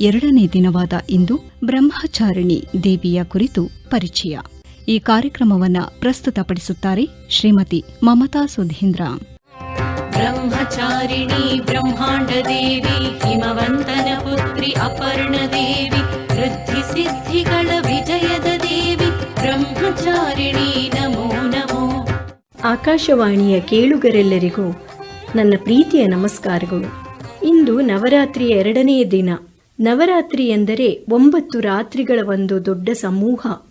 ಎರಡನೇ ದಿನವಾದ ಇಂದು ಬ್ರಹ್ಮಚಾರಿಣಿ ದೇವಿಯ ಕುರಿತು ಪರಿಚಯ. ಈ ಕಾರ್ಯಕ್ರಮವನ್ನ ಪ್ರಸ್ತುತಪಡಿಸುತ್ತಾರೆ ಶ್ರೀಮತಿ ಮಮತಾ ಸುಧೀಂದ್ರ. ಬ್ರಹ್ಮಚಾರಿಣಿ ಬ್ರಹ್ಮಾಂಡ ದೇವಿ ಹಿಮವಂತನ ಪುತ್ರಿ ಅಪರ್ಣ ದೇವಿ ವೃದ್ಧಿ ಸಿದ್ಧಿಗಳ ವಿಜಯದ ದೇವಿ ಬ್ರಹ್ಮಚಾರಿಣಿ ನಮೋ ನಮೋ. ಆಕಾಶವಾಣಿಯ ಕೇಳುಗರೆಲ್ಲರಿಗೂ ನನ್ನ ಪ್ರೀತಿಯ ನಮಸ್ಕಾರಗಳು. ಇಂದು ನವರಾತ್ರಿಯ ಎರಡನೆಯ ದಿನ. ನವರಾತ್ರಿ ಎಂದರೆ ಒಂಬತ್ತು ರಾತ್ರಿಗಳ ಒಂದು ದೊಡ್ಡ ಸಮೂಹ.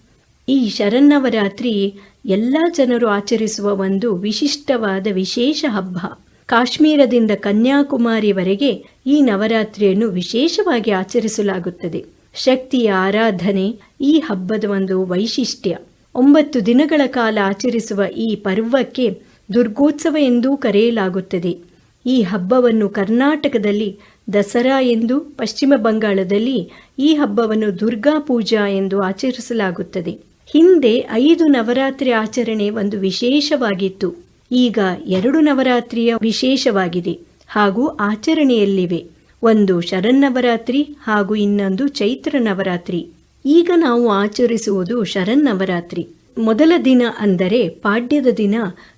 ಈ ಶರನ್ನವರಾತ್ರಿ ಎಲ್ಲ ಜನರು ಆಚರಿಸುವ ಒಂದು ವಿಶಿಷ್ಟವಾದ ವಿಶೇಷ ಹಬ್ಬ. ಕಾಶ್ಮೀರದಿಂದ ಕನ್ಯಾಕುಮಾರಿವರೆಗೆ ಈ ನವರಾತ್ರಿಯನ್ನು ವಿಶೇಷವಾಗಿ ಆಚರಿಸಲಾಗುತ್ತದೆ. ಶಕ್ತಿಯ ಆರಾಧನೆ ಈ ಹಬ್ಬದ ಒಂದು ವೈಶಿಷ್ಟ್ಯ. ಒಂಬತ್ತು ದಿನಗಳ ಕಾಲ ಆಚರಿಸುವ ಈ ಪರ್ವಕ್ಕೆ ದುರ್ಗೋತ್ಸವ ಎಂದೂ ಕರೆಯಲಾಗುತ್ತದೆ. ಈ ಹಬ್ಬವನ್ನು ಕರ್ನಾಟಕದಲ್ಲಿ ದಸರಾ ಎಂದು ಪಶ್ಚಿಮ ಬಂಗಾಳದಲ್ಲಿ ಈ ಹಬ್ಬವನ್ನು ದುರ್ಗಾ ಪೂಜಾ ಎಂದು ಆಚರಿಸಲಾಗುತ್ತದೆ. ಹಿಂದೆ ಐದು ನವರಾತ್ರಿ ಆಚರಣೆ ಒಂದು ವಿಶೇಷವಾಗಿತ್ತು. ಈಗ ಎರಡು ನವರಾತ್ರಿಯ ವಿಶೇಷವಾಗಿದೆ ಹಾಗೂ ಆಚರಣೆಯಲ್ಲಿವೆ. ಒಂದು ಶರನ್ನವರಾತ್ರಿ ಹಾಗೂ ಇನ್ನೊಂದು ಚೈತ್ರ ನವರಾತ್ರಿ. ಈಗ ನಾವು ಆಚರಿಸುವುದು ಶರನ್ನವರಾತ್ರಿ ಮೊದಲ ದಿನ ಅಂದರೆ ಪಾಡ್ಯದ ದಿನ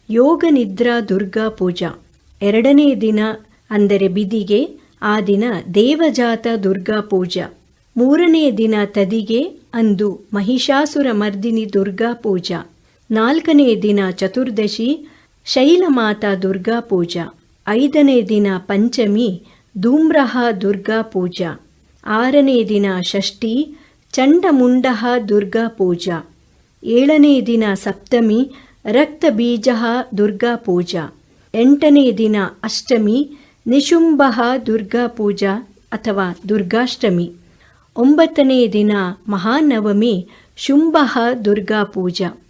ಯೋಗ ನಿದ್ರಾ ದುರ್ಗಾ ಪೂಜಾ. ಎರಡನೇ ದಿನ ಅಂದರೆ ಬಿದಿಗೆ ಆ ದಿನ ದೇವಜಾತ ದುರ್ಗಾ ಪೂಜಾ. ಮೂರನೇ ದಿನ ತದಿಗೆ ಅಂದು ಮಹಿಷಾಸುರ ಮರ್ದಿನಿ ದುರ್ಗಾ ಪೂಜಾ. ನಾಲ್ಕನೇ ದಿನ ಚತುರ್ದಶಿ ಶೈಲಮಾತಾ ದುರ್ಗಾ ಪೂಜಾ. ಐದನೇ ದಿನ ಪಂಚಮಿ ಧೂಮ್ರಹ ದುರ್ಗಾ ಪೂಜಾ. ಆರನೇ ದಿನ ಷಷ್ಠಿ ಚಂಡಮುಂಡಹ ದುರ್ಗಾ ಪೂಜಾ. ಏಳನೇ ದಿನ ಸಪ್ತಮಿ ರಕ್ತಬೀಜ ದುರ್ಗಾ ಪೂಜಾ. ಎಂಟನೇ ದಿನ ಅಷ್ಟಮಿ ನಿಶುಂಭ ದುರ್ಗಾ ಪೂಜಾ ಅಥವಾ ದುರ್ಗಾಷ್ಟಮಿ. ಒಂಬತ್ತನೇ ದಿನ ಮಹಾನವಮಿ, ಶುಂಭ ದುರ್ಗಾ ಪೂಜಾ.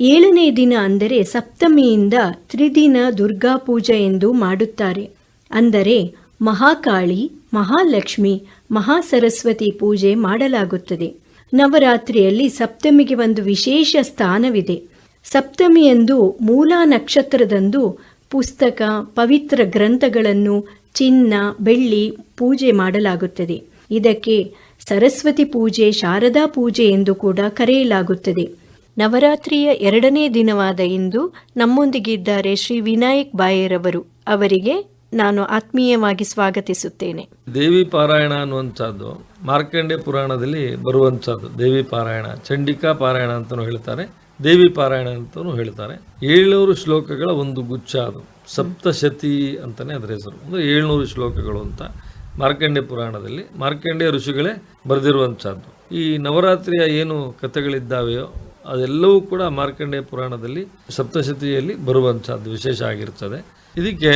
ಏಳನೇ ದಿನ ಅಂದರೆ ಸಪ್ತಮಿಯಿಂದ ತ್ರಿದಿನ ದುರ್ಗಾ ಪೂಜೆ ಎಂದು ಮಾಡುತ್ತಾರೆ. ಅಂದರೆ ಮಹಾಕಾಳಿ, ಮಹಾಲಕ್ಷ್ಮಿ, ಮಹಾಸರಸ್ವತಿ ಪೂಜೆ ಮಾಡಲಾಗುತ್ತದೆ. ನವರಾತ್ರಿಯಲ್ಲಿ ಸಪ್ತಮಿಗೆ ಒಂದು ವಿಶೇಷ ಸ್ಥಾನವಿದೆ. ಸಪ್ತಮಿಯಂದು ಮೂಲ ನಕ್ಷತ್ರದಂದು ಪುಸ್ತಕ, ಪವಿತ್ರ ಗ್ರಂಥಗಳನ್ನು ಚಿನ್ನ, ಬೆಳ್ಳಿ ಪೂಜೆ ಮಾಡಲಾಗುತ್ತದೆ. ಇದಕ್ಕೆ ಸರಸ್ವತಿ ಪೂಜೆ, ಶಾರದಾ ಪೂಜೆ ಎಂದು ಕೂಡ ಕರೆಯಲಾಗುತ್ತದೆ. ನವರಾತ್ರಿಯ ಎರಡನೇ ದಿನವಾದ ಇಂದು ನಮ್ಮೊಂದಿಗಿದ್ದಾರೆ ಶ್ರೀ ವಿನಾಯಕ್ ಬಾಯರವರು. ಅವರಿಗೆ ನಾನು ಆತ್ಮೀಯವಾಗಿ ಸ್ವಾಗತಿಸುತ್ತೇನೆ. ದೇವಿ ಪಾರಾಯಣ ಅನ್ನುವಂಥದ್ದು ಮಾರ್ಕಂಡೆ ಪುರಾಣದಲ್ಲಿ ಬರುವಂಥದ್ದು ದೇವಿ ಪಾರಾಯಣ, ಚಂಡಿಕಾ ಪಾರಾಯಣ ಅಂತಲೂ ಹೇಳ್ತಾರೆ. ದೇವಿ ಪಾರಾಯಣ ಅಂತಲೂ ಹೇಳ್ತಾರೆ. ಏಳ್ನೂರು ಶ್ಲೋಕಗಳ ಒಂದು ಗುಚ್ಛ ಅದು. ಸಪ್ತಶತಿ ಅಂತಲೇ ಅದರ ಹೆಸರು. ಅಂದರೆ ಏಳ್ನೂರು ಶ್ಲೋಕಗಳು ಅಂತ ಮಾರ್ಕಂಡೆ ಪುರಾಣದಲ್ಲಿ. ಮಾರ್ಕಂಡೆ ಋಷಿಗಳೇ ಬರೆದಿರುವಂಥದ್ದು. ಈ ನವರಾತ್ರಿಯ ಏನು ಕಥೆಗಳಿದ್ದಾವೆಯೋ ಅದೆಲ್ಲವೂ ಕೂಡ ಮಾರ್ಕಂಡೆ ಪುರಾಣದಲ್ಲಿ ಸಪ್ತಶತಿಯಲ್ಲಿ ಬರುವಂಥದ್ದು ವಿಶೇಷ ಆಗಿರ್ತದೆ. ಇದಕ್ಕೆ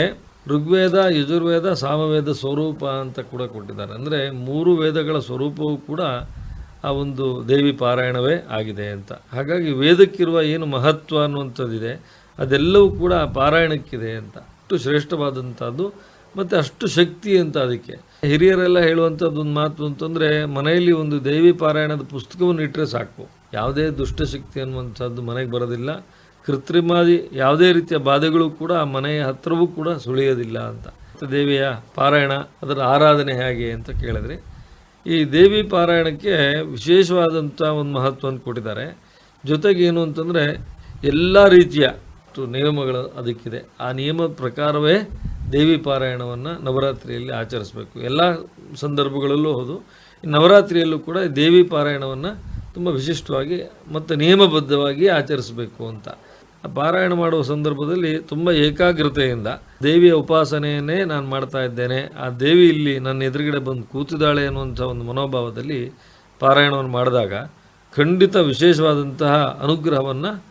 ಋಗ್ವೇದ, ಯಜುರ್ವೇದ, ಸಾಮವೇದ ಸ್ವರೂಪ ಅಂತ ಕೂಡ ಕೊಟ್ಟಿದ್ದಾರೆ. ಅಂದರೆ ಮೂರು ವೇದಗಳ ಸ್ವರೂಪವೂ ಕೂಡ ಆ ಒಂದು ದೇವಿ ಪಾರಾಯಣವೇ ಆಗಿದೆ ಅಂತ. ಹಾಗಾಗಿ ವೇದಕ್ಕಿರುವ ಏನು ಮಹತ್ವ ಅನ್ನುವಂಥದ್ದಿದೆ, ಅದೆಲ್ಲವೂ ಕೂಡ ಪಾರಾಯಣಕ್ಕಿದೆ ಅಂತ. ಅಷ್ಟು ಶ್ರೇಷ್ಠವಾದಂಥದ್ದು, ಮತ್ತು ಅಷ್ಟು ಶಕ್ತಿ ಅಂತ ಅದಕ್ಕೆ. ಹಿರಿಯರೆಲ್ಲ ಹೇಳುವಂಥದ್ದು ಒಂದು ಮಾತು ಅಂತಂದರೆ, ಮನೆಯಲ್ಲಿ ಒಂದು ದೇವಿ ಪಾರಾಯಣದ ಪುಸ್ತಕವನ್ನು ಇಟ್ಟರೆ ಸಾಕು. ಯಾವುದೇ ದುಷ್ಟಶಕ್ತಿ ಅನ್ನುವಂಥದ್ದು ಮನೆಗೆ ಬರೋದಿಲ್ಲ. ಕೃತ್ರಿಮಾದಿ ಯಾವುದೇ ರೀತಿಯ ಬಾಧೆಗಳು ಕೂಡ ಆ ಮನೆಯ ಹತ್ತಿರವೂ ಕೂಡ ಸುಳಿಯೋದಿಲ್ಲ ಅಂತ. ದೇವಿಯ ಪಾರಾಯಣ, ಅದರ ಆರಾಧನೆ ಹೇಗೆ ಅಂತ ಕೇಳಿದ್ರೆ ಈ ದೇವಿ ಪಾರಾಯಣಕ್ಕೆ ವಿಶೇಷವಾದಂಥ ಒಂದು ಮಹತ್ವವನ್ನು ಕೊಟ್ಟಿದ್ದಾರೆ. ಜೊತೆಗೆ ಏನು ಅಂತಂದರೆ, ಎಲ್ಲ ರೀತಿಯ ನಿಯಮಗಳು ಅದಕ್ಕಿದೆ. ಆ ನಿಯಮದ ಪ್ರಕಾರವೇ ದೇವಿ ಪಾರಾಯಣವನ್ನು ನವರಾತ್ರಿಯಲ್ಲಿ ಆಚರಿಸಬೇಕು. ಎಲ್ಲ ಸಂದರ್ಭಗಳಲ್ಲೂ ಹೌದು. ನವರಾತ್ರಿಯಲ್ಲೂ ಕೂಡ ದೇವಿ ಪಾರಾಯಣವನ್ನು ತುಂಬ ವಿಶಿಷ್ಟವಾಗಿ ಮತ್ತು ನಿಯಮಬದ್ಧವಾಗಿ ಆಚರಿಸಬೇಕು ಅಂತ. ಪಾರಾಯಣ ಮಾಡುವ ಸಂದರ್ಭದಲ್ಲಿ ತುಂಬ ಏಕಾಗ್ರತೆಯಿಂದ ದೇವಿಯ ಉಪಾಸನೆಯನ್ನೇ ನಾನು ಮಾಡ್ತಾ ಇದ್ದೇನೆ. ಆ ದೇವಿ ಇಲ್ಲಿ ನನ್ನ ಎದುರುಗಡೆ ಬಂದು ಕೂತಿದ್ದಾಳೆ ಅನ್ನುವಂಥ ಒಂದು ಮನೋಭಾವದಲ್ಲಿ ಪಾರಾಯಣವನ್ನು ಮಾಡಿದಾಗ ಖಂಡಿತ ವಿಶೇಷವಾದಂತಹ ಅನುಗ್ರಹವನ್ನು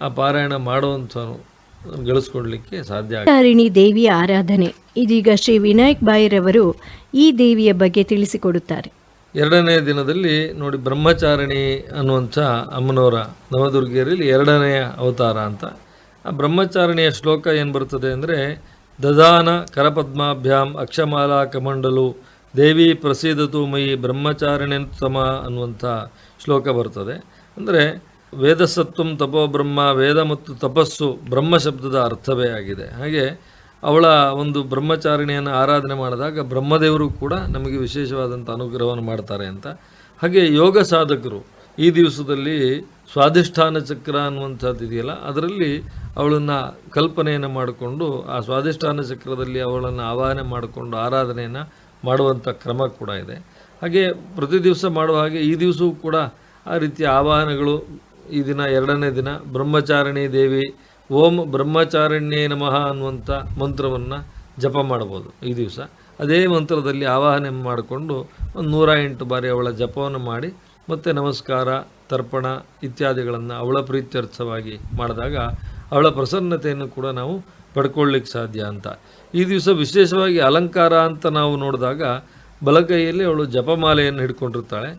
ಆ ಪಾರಾಯಣ ಮಾಡುವಂಥವನು ಗಳಿಸ್ಕೊಡ್ಲಿಕ್ಕೆ ಸಾಧ್ಯ ತಾರಿಣಿ ದೇವಿಯ ಆರಾಧನೆ. ಇದೀಗ ಶ್ರೀ ವಿನಾಯಕ್ ಬಾಯಿರವರು ಈ ದೇವಿಯ ಬಗ್ಗೆ ತಿಳಿಸಿಕೊಡುತ್ತಾರೆ. ಎರಡನೇ ದಿನದಲ್ಲಿ ನೋಡಿ ಬ್ರಹ್ಮಚಾರಿಣಿ ಅನ್ನುವಂಥ ಅಮ್ಮನವರ ನವದುರ್ಗಿಯರಲ್ಲಿ ಎರಡನೆಯ ಅವತಾರ ಅಂತ. ಆ ಬ್ರಹ್ಮಚಾರಿಣಿಯ ಶ್ಲೋಕ ಏನು ಬರ್ತದೆ ಅಂದರೆ, ದದಾನ ಕರಪದ್ಮಾಭ್ಯಾಂ ಅಕ್ಷಮಾಲಾ ಕಮಂಡಲು ದೇವಿ ಪ್ರಸೀದತು ಮಯಿ ಬ್ರಹ್ಮಚಾರಿಣಿತಮ ಅನ್ನುವಂಥ ಶ್ಲೋಕ ಬರ್ತದೆ. ಅಂದರೆ ವೇದಸತ್ವಂ ತಪೋ ಬ್ರಹ್ಮ, ವೇದ ಮತ್ತು ತಪಸ್ಸು ಬ್ರಹ್ಮ ಶಬ್ದದ ಅರ್ಥವೇ ಆಗಿದೆ. ಹಾಗೆ ಅವಳ ಒಂದು ಬ್ರಹ್ಮಚಾರಿಣಿಯನ್ನು ಆರಾಧನೆ ಮಾಡಿದಾಗ ಬ್ರಹ್ಮದೇವರು ಕೂಡ ನಮಗೆ ವಿಶೇಷವಾದಂಥ ಅನುಗ್ರಹವನ್ನು ಮಾಡ್ತಾರೆ ಅಂತ. ಹಾಗೆ ಯೋಗ ಸಾಧಕರು ಈ ದಿವಸದಲ್ಲಿ ಸ್ವಾಧಿಷ್ಠಾನ ಚಕ್ರ ಅನ್ನುವಂಥದ್ದು ಇದೆಯಲ್ಲ, ಅದರಲ್ಲಿ ಅವಳನ್ನು ಕಲ್ಪನೆಯನ್ನು ಮಾಡಿಕೊಂಡು ಆ ಸ್ವಾಧಿಷ್ಠಾನ ಚಕ್ರದಲ್ಲಿ ಅವಳನ್ನು ಆವಾಹನೆ ಮಾಡಿಕೊಂಡು ಆರಾಧನೆಯನ್ನು ಮಾಡುವಂಥ ಕ್ರಮ ಕೂಡ ಇದೆ. ಹಾಗೆ ಪ್ರತಿ ದಿವಸ ಮಾಡುವ ಹಾಗೆ ಈ ದಿವಸವೂ ಕೂಡ ಆ ರೀತಿಯ ಆವಾಹನೆಗಳು ಈ ದಿನ ಎರಡನೇ ದಿನ ಬ್ರಹ್ಮಚಾರಿಣಿ ದೇವಿ ಓಂ ಬ್ರಹ್ಮಚಾರಿಣ್ಯೇ ನಮಃ ಅನ್ನುವಂಥ ಮಂತ್ರವನ್ನು ಜಪ ಮಾಡ್ಬೋದು ಈ ದಿವಸ. ಅದೇ ಮಂತ್ರದಲ್ಲಿ ಆವಾಹನೆ ಮಾಡಿಕೊಂಡು ಒಂದು ನೂರ ಎಂಟು ಬಾರಿ ಅವಳ ಜಪವನ್ನು ಮಾಡಿ ಮತ್ತು ನಮಸ್ಕಾರ, ತರ್ಪಣ ಇತ್ಯಾದಿಗಳನ್ನು ಅವಳ ಪ್ರೀತ್ಯರ್ಥವಾಗಿ ಮಾಡಿದಾಗ ಅವಳ ಪ್ರಸನ್ನತೆಯನ್ನು ಕೂಡ ನಾವು ಪಡ್ಕೊಳ್ಳಿಕ್ಕೆ ಸಾಧ್ಯ ಅಂತ. ಈ ದಿವಸ ವಿಶೇಷವಾಗಿ ಅಲಂಕಾರ ಅಂತ ನಾವು ನೋಡಿದಾಗ ಬಲಗೈಯಲ್ಲಿ ಅವಳು ಜಪಮಾಲೆಯನ್ನು ಹಿಡ್ಕೊಂಡಿರ್ತಾಳೆ.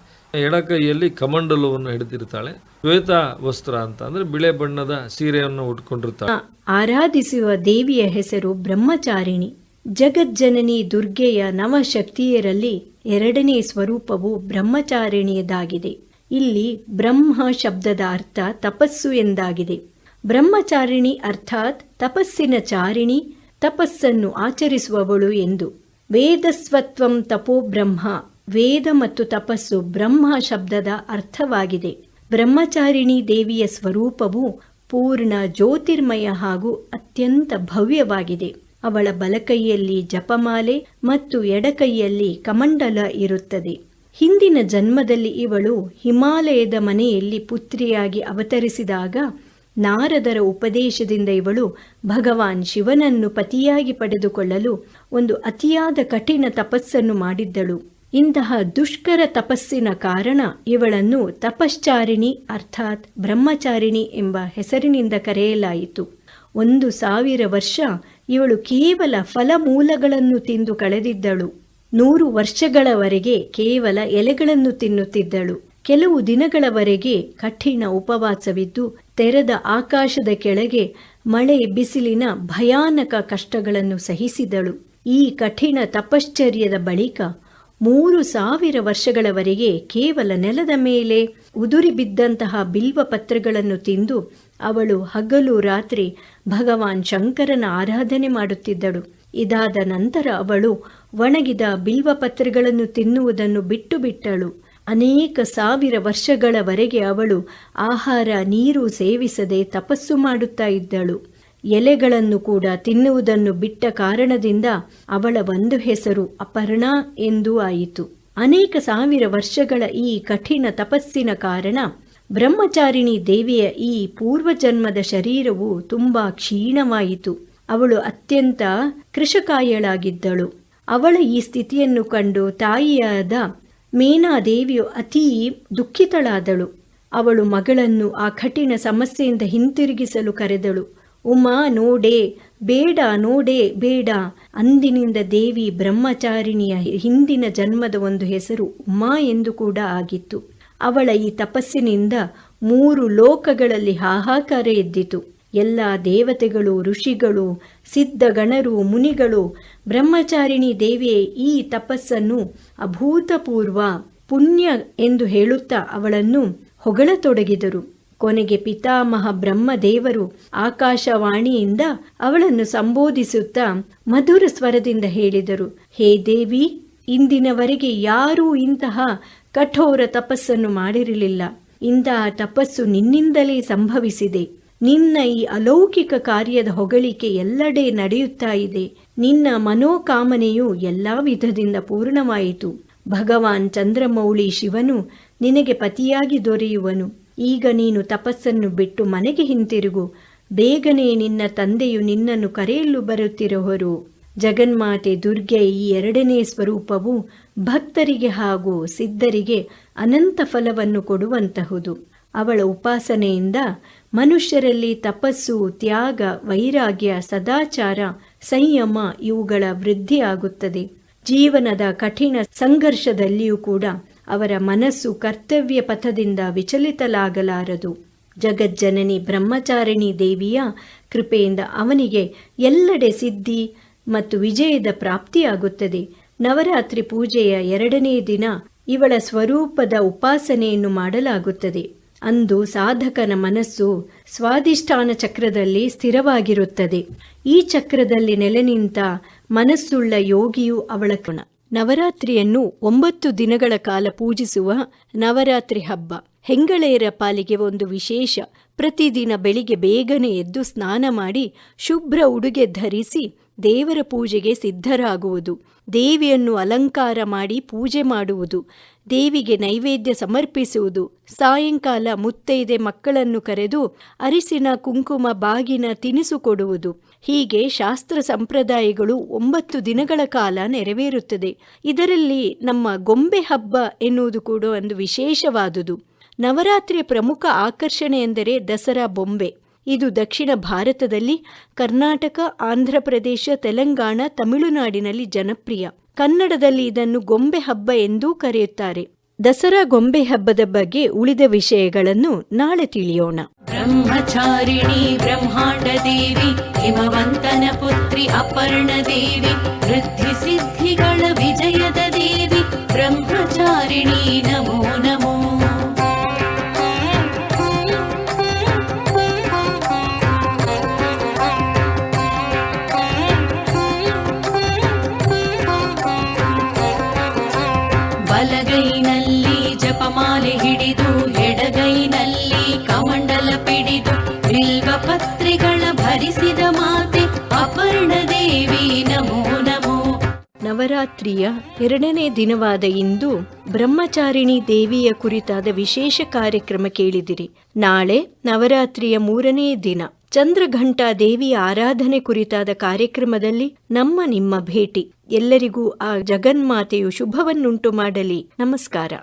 ಎಡಕೈಯಲ್ಲಿ ಕಮಂಡಲವನ್ನು ಹಿಡಿದಿರ್ತಾಳೆ. ಶ್ವೇತ ವಸ್ತ್ರ ಅಂತ ಅಂದ್ರೆ ಬಿಳೆ ಬಣ್ಣದ ಸೀರೆಯನ್ನು ಉಟ್ಕೊಂಡಿರ್ತಾಳೆ. ಆರಾಧಿಸುವ ದೇವಿಯ ಹೆಸರು ಬ್ರಹ್ಮಚಾರಿಣಿ. ಜಗಜ್ಜನನಿ ದುರ್ಗೆಯ ನವಶಕ್ತಿಯರಲ್ಲಿ ಎರಡನೇ ಸ್ವರೂಪವು ಬ್ರಹ್ಮಚಾರಿಣಿಯದಾಗಿದೆ. ಇಲ್ಲಿ ಬ್ರಹ್ಮ ಶಬ್ದದ ಅರ್ಥ ತಪಸ್ಸು ಎಂದಾಗಿದೆ. ಬ್ರಹ್ಮಚಾರಿಣಿ ಅರ್ಥಾತ್ ತಪಸ್ಸಿನ ಚಾರಿಣಿ, ತಪಸ್ಸನ್ನು ಆಚರಿಸುವವಳು ಎಂದು. ವೇದಸ್ವತ್ವಂ ತಪೋ ಬ್ರಹ್ಮ. ವೇದ ಮತ್ತು ತಪಸ್ಸು ಬ್ರಹ್ಮ ಶಬ್ದದ ಅರ್ಥವಾಗಿದೆ. ಬ್ರಹ್ಮಚಾರಿಣಿ ದೇವಿಯ ಸ್ವರೂಪವು ಪೂರ್ಣ ಜ್ಯೋತಿರ್ಮಯ ಹಾಗೂ ಅತ್ಯಂತ ಭವ್ಯವಾಗಿದೆ. ಅವಳ ಬಲಕೈಯಲ್ಲಿ ಜಪಮಾಲೆ ಮತ್ತು ಎಡಕೈಯಲ್ಲಿ ಕಮಂಡಲ ಇರುತ್ತದೆ. ಹಿಂದಿನ ಜನ್ಮದಲ್ಲಿ ಇವಳು ಹಿಮಾಲಯದ ಮನೆಯಲ್ಲಿ ಪುತ್ರಿಯಾಗಿ ಅವತರಿಸಿದಾಗ ನಾರದರ ಉಪದೇಶದಿಂದ ಇವಳು ಭಗವಾನ್ ಶಿವನನ್ನು ಪತಿಯಾಗಿ ಪಡೆದುಕೊಳ್ಳಲು ಒಂದು ಅತಿಯಾದ ಕಠಿಣ ತಪಸ್ಸನ್ನು ಮಾಡಿದ್ದಳು. ಇಂತಹ ದುಷ್ಕರ ತಪಸ್ಸಿನ ಕಾರಣ ಇವಳನ್ನು ತಪಶ್ಚಾರಿಣಿ ಅರ್ಥಾತ್ ಬ್ರಹ್ಮಚಾರಿಣಿ ಎಂಬ ಹೆಸರಿನಿಂದ ಕರೆಯಲಾಯಿತು. ಒಂದು ಸಾವಿರ ವರ್ಷ ಇವಳು ಕೇವಲ ಫಲಮೂಲಗಳನ್ನು ತಿಂದು ಕಳೆದಿದ್ದಳು. ನೂರು ವರ್ಷಗಳವರೆಗೆ ಕೇವಲ ಎಲೆಗಳನ್ನು ತಿನ್ನುತ್ತಿದ್ದಳು. ಕೆಲವು ದಿನಗಳವರೆಗೆ ಕಠಿಣ ಉಪವಾಸವಿದ್ದು ತೆರೆದ ಆಕಾಶದ ಕೆಳಗೆ ಮಳೆ ಬಿಸಿಲಿನ ಭಯಾನಕ ಕಷ್ಟಗಳನ್ನು ಸಹಿಸಿದಳು. ಈ ಕಠಿಣ ತಪಶ್ಚರ್ಯದ ಬಳಿಕ ಮೂರು ಸಾವಿರ ವರ್ಷಗಳವರೆಗೆ ಕೇವಲ ನೆಲದ ಮೇಲೆ ಉದುರಿ ಬಿದ್ದಂತಹ ಬಿಲ್ವ ಪತ್ರಗಳನ್ನು ತಿಂದು ಅವಳು ಹಗಲು ರಾತ್ರಿ ಭಗವಾನ್ ಶಂಕರನ ಆರಾಧನೆ ಮಾಡುತ್ತಿದ್ದಳು. ಇದಾದ ನಂತರ ಅವಳು ಒಣಗಿದ ಬಿಲ್ವ ಪತ್ರಗಳನ್ನು ತಿನ್ನುವುದನ್ನು ಬಿಟ್ಟು ಬಿಟ್ಟಳು ಅನೇಕ ಸಾವಿರ ವರ್ಷಗಳವರೆಗೆ ಅವಳು ಆಹಾರ, ನೀರು ಸೇವಿಸದೆ ತಪಸ್ಸು ಮಾಡುತ್ತಾ ಇದ್ದಳು. ಎಲೆಗಳನ್ನು ಕೂಡ ತಿನ್ನುವುದನ್ನು ಬಿಟ್ಟ ಕಾರಣದಿಂದ ಅವಳ ಒಂದು ಹೆಸರು ಅಪರ್ಣಾ ಎಂದೂ ಆಯಿತು. ಅನೇಕ ಸಾವಿರ ವರ್ಷಗಳ ಈ ಕಠಿಣ ತಪಸ್ಸಿನ ಕಾರಣ ಬ್ರಹ್ಮಚಾರಿಣಿ ದೇವಿಯ ಈ ಪೂರ್ವಜನ್ಮದ ಶರೀರವು ತುಂಬಾ ಕ್ಷೀಣವಾಯಿತು. ಅವಳು ಅತ್ಯಂತ ಕೃಷಕಾಯಳಾಗಿದ್ದಳು. ಅವಳ ಈ ಸ್ಥಿತಿಯನ್ನು ಕಂಡು ತಾಯಿಯಾದ ಮೇನಾದೇವಿಯು ಅತೀ ದುಃಖಿತಳಾದಳು. ಅವಳು ಮಗಳನ್ನು ಆ ಕಠಿಣ ಸಮಸ್ಯೆಯಿಂದ ಹಿಂತಿರುಗಿಸಲು ಕರೆದಳು. ಉಮಾ ನೋಡೆ, ಬೇಡ ನೋಡೆ, ಬೇಡ. ಅಂದಿನಿಂದ ದೇವಿ ಬ್ರಹ್ಮಚಾರಿಣಿಯ ಹಿಂದಿನ ಜನ್ಮದ ಒಂದು ಹೆಸರು ಉಮಾ ಎಂದು ಕೂಡ ಆಗಿತ್ತು. ಅವಳ ಈ ತಪಸ್ಸಿನಿಂದ ಮೂರು ಲೋಕಗಳಲ್ಲಿ ಹಾಹಾಕಾರ ಎದ್ದಿತು. ಎಲ್ಲ ದೇವತೆಗಳು, ಋಷಿಗಳು ಸಿದ್ಧಗಣರು ಮುನಿಗಳು, ಬ್ರಹ್ಮಚಾರಿಣಿ ದೇವಿಯೇ ಈ ತಪಸ್ಸನ್ನು ಅಭೂತಪೂರ್ವ ಪುಣ್ಯ ಎಂದು ಹೇಳುತ್ತಾ ಅವಳನ್ನು ಹೊಗಳತೊಡಗಿದರು. ಕೊನೆಗೆ ಪಿತಾಮಹ ಬ್ರಹ್ಮದೇವರು ಆಕಾಶವಾಣಿಯಿಂದ ಅವಳನ್ನು ಸಂಬೋಧಿಸುತ್ತಾ ಮಧುರ ಸ್ವರದಿಂದ ಹೇಳಿದರು, ಹೇ ದೇವಿ, ಇಂದಿನವರೆಗೆ ಯಾರೂ ಇಂತಹ ಕಠೋರ ತಪಸ್ಸನ್ನು ಮಾಡಿರಲಿಲ್ಲ. ಇಂತಹ ತಪಸ್ಸು ನಿನ್ನಿಂದಲೇ ಸಂಭವಿಸಿದೆ. ನಿನ್ನ ಈ ಅಲೌಕಿಕ ಕಾರ್ಯದ ಹೊಗಳಿಕೆ ಎಲ್ಲೆಡೆ ನಡೆಯುತ್ತಾ ಇದೆ. ನಿನ್ನ ಮನೋಕಾಮನೆಯು ಎಲ್ಲಾ ವಿಧದಿಂದ ಪೂರ್ಣವಾಯಿತು. ಭಗವಾನ್ ಚಂದ್ರಮೌಳಿ ಶಿವನು ನಿನಗೆ ಪತಿಯಾಗಿ ದೊರೆಯುವನು. ಈಗ ನೀನು ತಪಸ್ಸನ್ನು ಬಿಟ್ಟು ಮನೆಗೆ ಹಿಂತಿರುಗು. ಬೇಗನೆ ನಿನ್ನ ತಂದೆಯು ನಿನ್ನನ್ನು ಕರೆಯಲು ಬರುತ್ತಿರುವರು ಜಗನ್ಮಾತೆ ದುರ್ಗೆ ಈ ಎರಡನೇ ಸ್ವರೂಪವು ಭಕ್ತರಿಗೆ ಹಾಗೂ ಸಿದ್ಧರಿಗೆ ಅನಂತ ಫಲವನ್ನು ಕೊಡುವಂತಹುದು. ಅವಳ ಉಪಾಸನೆಯಿಂದ ಮನುಷ್ಯರಲ್ಲಿ ತಪಸ್ಸು, ತ್ಯಾಗ, ವೈರಾಗ್ಯ, ಸದಾಚಾರ, ಸಂಯಮ ಇವುಗಳ ವೃದ್ಧಿಯಾಗುತ್ತದೆ. ಜೀವನದ ಕಠಿಣ ಸಂಘರ್ಷದಲ್ಲಿಯೂ ಕೂಡ ಅವರ ಮನಸ್ಸು ಕರ್ತವ್ಯ ಪಥದಿಂದ ವಿಚಲಿತಲಾಗಲಾರದು. ಜಗಜ್ಜನನಿ ಬ್ರಹ್ಮಚಾರಿಣಿ ದೇವಿಯ ಕೃಪೆಯಿಂದ ಅವನಿಗೆ ಎಲ್ಲೆಡೆ ಸಿದ್ಧಿ ಮತ್ತು ವಿಜಯದ ಪ್ರಾಪ್ತಿಯಾಗುತ್ತದೆ. ನವರಾತ್ರಿ ಪೂಜೆಯ ಎರಡನೇ ದಿನ ಇವಳ ಸ್ವರೂಪದ ಉಪಾಸನೆಯನ್ನು ಮಾಡಲಾಗುತ್ತದೆ. ಅಂದು ಸಾಧಕನ ಮನಸ್ಸು ಸ್ವಾದಿಷ್ಠಾನ ಚಕ್ರದಲ್ಲಿ ಸ್ಥಿರವಾಗಿರುತ್ತದೆ. ಈ ಚಕ್ರದಲ್ಲಿ ನೆಲೆ ನಿಂತ ಮನಸ್ಸುಳ್ಳ ಯೋಗಿಯು ಅವಳ ಗುಣ ನವರಾತ್ರಿಯನ್ನು ಒಂಬತ್ತು ದಿನಗಳ ಕಾಲ ಪೂಜಿಸುವ ನವರಾತ್ರಿ ಹಬ್ಬ. ಹೆಂಗಳೆಯರ ಪಾಲಿಗೆ ಒಂದು ವಿಶೇಷ. ಪ್ರತಿದಿನ ಬೆಳಿಗ್ಗೆ ಬೇಗನೆ ಎದ್ದು ಸ್ನಾನ ಮಾಡಿ ಶುಭ್ರ ಉಡುಗೆ ಧರಿಸಿ ದೇವರ ಪೂಜೆಗೆ ಸಿದ್ಧರಾಗುವುದು. ದೇವಿಯನ್ನು ಅಲಂಕಾರ ಮಾಡಿ ಪೂಜೆ ಮಾಡುವುದು. ದೇವಿಗೆ ನೈವೇದ್ಯ ಸಮರ್ಪಿಸುವುದು. ಸಾಯಂಕಾಲ ಮುತ್ತೈದೆ ಮಕ್ಕಳನ್ನು ಕರೆದು ಅರಿಸಿನ ಕುಂಕುಮ ಬಾಗಿನ ತಿನಿಸು ಕೊಡುವುದು ಹೀಗೆ ಶಾಸ್ತ್ರ ಸಂಪ್ರದಾಯಗಳು ಒಂಬತ್ತು ದಿನಗಳ ಕಾಲ ನೆರವೇರುತ್ತದೆ. ಇದರಲ್ಲಿ ನಮ್ಮ ಗೊಂಬೆ ಹಬ್ಬ ಎನ್ನುವುದು ಕೂಡ ಒಂದು ವಿಶೇಷವಾದುದು. ನವರಾತ್ರಿಯ ಪ್ರಮುಖ ಆಕರ್ಷಣೆ ಎಂದರೆ ದಸರಾ ಬೊಂಬೆ. ಇದು ದಕ್ಷಿಣ ಭಾರತದಲ್ಲಿ ಕರ್ನಾಟಕ ಆಂಧ್ರಪ್ರದೇಶ ತೆಲಂಗಾಣ, ತಮಿಳುನಾಡಿನಲ್ಲಿ ಜನಪ್ರಿಯ. ಕನ್ನಡದಲ್ಲಿ ಇದನ್ನು ಗೊಂಬೆ ಹಬ್ಬ ಎಂದೂ ಕರೆಯುತ್ತಾರೆ. ದಸರಾ ಗೊಂಬೆ ಹಬ್ಬದ ಬಗ್ಗೆ ಉಳಿದ ವಿಷಯಗಳನ್ನು ನಾಳೆ ತಿಳಿಯೋಣ. ಬ್ರಹ್ಮಚಾರಿಣಿ, ಬ್ರಹ್ಮಾಂಡ ದೇವಿ, ಹಿಮವಂತನ ಪುತ್ರಿ ಅಪರ್ಣ ದೇವಿ, ವೃದ್ಧಿ ಸಿದ್ಧಿಗಳ ವಿಜಯದ ದೇವಿ, ಬ್ರಹ್ಮಚಾರಿಣಿ ನಮೋ ನವರಾತ್ರಿಯ ಎರಡನೇ ದಿನವಾದ ಇಂದು ಬ್ರಹ್ಮಚಾರಿಣಿ ದೇವಿಯ ಕುರಿತಾದ ವಿಶೇಷ ಕಾರ್ಯಕ್ರಮ ಕೇಳಿದಿರಿ. ನಾಳೆ ನವರಾತ್ರಿಯ ಮೂರನೇ ದಿನ. ಚಂದ್ರಘಂಟಾ ದೇವಿಯ ಆರಾಧನೆ ಕುರಿತಾದ ಕಾರ್ಯಕ್ರಮದಲ್ಲಿ ನಮ್ಮ ನಿಮ್ಮ ಭೇಟಿ. ಎಲ್ಲರಿಗೂ ಆ ಜಗನ್ಮಾತೆಯು ಶುಭವನ್ನುಂಟು ಮಾಡಲಿ. ನಮಸ್ಕಾರ.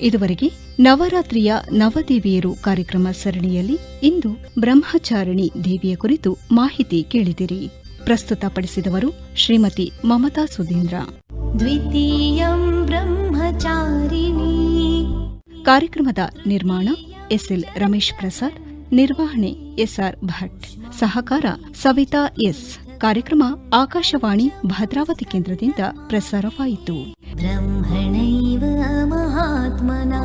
ಇದುವರೆಗೆ ನವರಾತ್ರಿಯ ನವದೇವಿಯರು ಕಾರ್ಯಕ್ರಮ ಸರಣಿಯಲ್ಲಿ ಇಂದು ಬ್ರಹ್ಮಚಾರಿಣಿ ದೇವಿಯ ಕುರಿತು ಮಾಹಿತಿ ಕೇಳಿದಿರಿ. ಪ್ರಸ್ತುತಪಡಿಸಿದವರು ಶ್ರೀಮತಿ ಮಮತಾ ಸುಧೀಂದ್ರ. ದ್ವಿತೀಯಂ ಬ್ರಹ್ಮಚಾರಿಣಿ. ಕಾರ್ಯಕ್ರಮದ ನಿರ್ಮಾಣ ಎಸ್ಎಲ್ ರಮೇಶ್ ಪ್ರಸಾದ್ ನಿರ್ವಹಣೆ ಎಸ್ಆರ್ ಭಟ್ ಸಹಕಾರ ಸವಿತಾ ಎಸ್ ಕಾರ್ಯಕ್ರಮ ಆಕಾಶವಾಣಿ ಭದ್ರಾವತಿ ಕೇಂದ್ರದಿಂದ ಪ್ರಸಾರವಾಯಿತು. ಬ್ರಹ್ಮಣೈವ ಮಹಾತ್ಮನಾ.